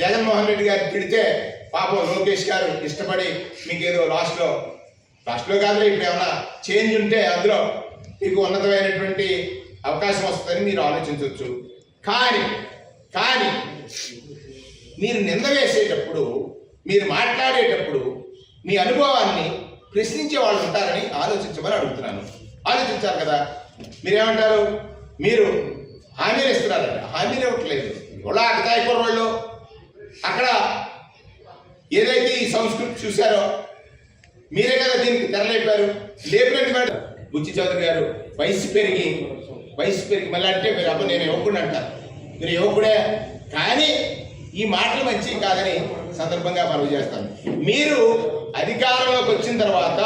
జగన్మోహన్ రెడ్డి గారు తిడితే పాపం లోకేష్ గారు ఇష్టపడి మీకు ఏదో లాస్ట్లో లాస్ట్లో కాదు ఇప్పుడు ఏమైనా చేంజ్ ఉంటే అందులో మీకు ఉన్నతమైనటువంటి అవకాశం వస్తుందని మీరు ఆలోచించవచ్చు. కానీ కానీ మీరు నింద వేసేటప్పుడు మీరు మాట్లాడేటప్పుడు మీ అనుభవాన్ని ప్రశ్నించే వాళ్ళు ఉంటారని ఆలోచించమని అడుగుతున్నాను. ఆలోచించారు కదా? మీరేమంటారు? మీరు హామీలు ఇస్తున్నారంట. హామీలు ఇవ్వట్లేదు. ఎవరో అక్కదాయి వాళ్ళు ఏదైతే ఈ సంస్కృతి చూశారో మీరే కదా దీనికి తెరలేపారు? లేపినట్టు మేడం. బుచ్చి చౌదరి గారు వయసు పెరిగి వయసు పెరిగి మళ్ళీ అంటే మీరు అప్పుడు నేను యువకుడు అంటారు. మీరు యువకుడే కానీ ఈ మాటలు మంచివి కాదని సందర్భంగా మనవి చేస్తాను మీరు అధికారంలోకి వచ్చిన తర్వాత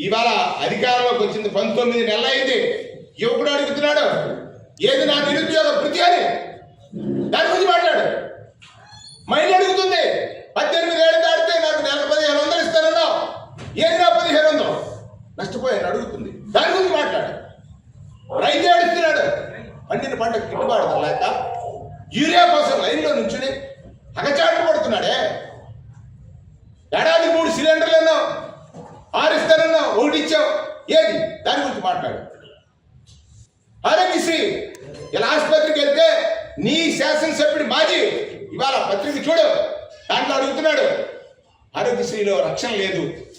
ఇవాళ అధికారంలోకి వచ్చింది పంతొమ్మిది నెలలు అయింది యువకుడు అడుగుతున్నాడు? ఏది నా నిరుద్యోగ వృత్తి అని? దాని గురించి ఏది నా పదిహేను వందలు నష్టపోయాను అడుగుతుంది. దాని గురించి మాట్లాడు. రైతు అడుగుతున్నాడు. పండిన పంట గిట్టుబాటు లేక యూరియా కోసం లైన్లో నుంచుని అగచాట్లు పడుతున్నాడే. ఏడాది మూడు సిలిండర్లు అన్నావు ఆరిస్తానన్నావు ఒకటి ఇచ్చావు. ఏది? దాని గురించి మాట్లాడు. ఆరోగ్యశ్రీ ఇలా ఆసుపత్రికి వెళ్తే నీ శాసనసభ్యుడు మాజీ ఇవాళ పత్రిక చూడు. దాంట్లో అడుగుతున్నాడు. ఆరోగ్యశ్రీలో రక్షణ లేదు.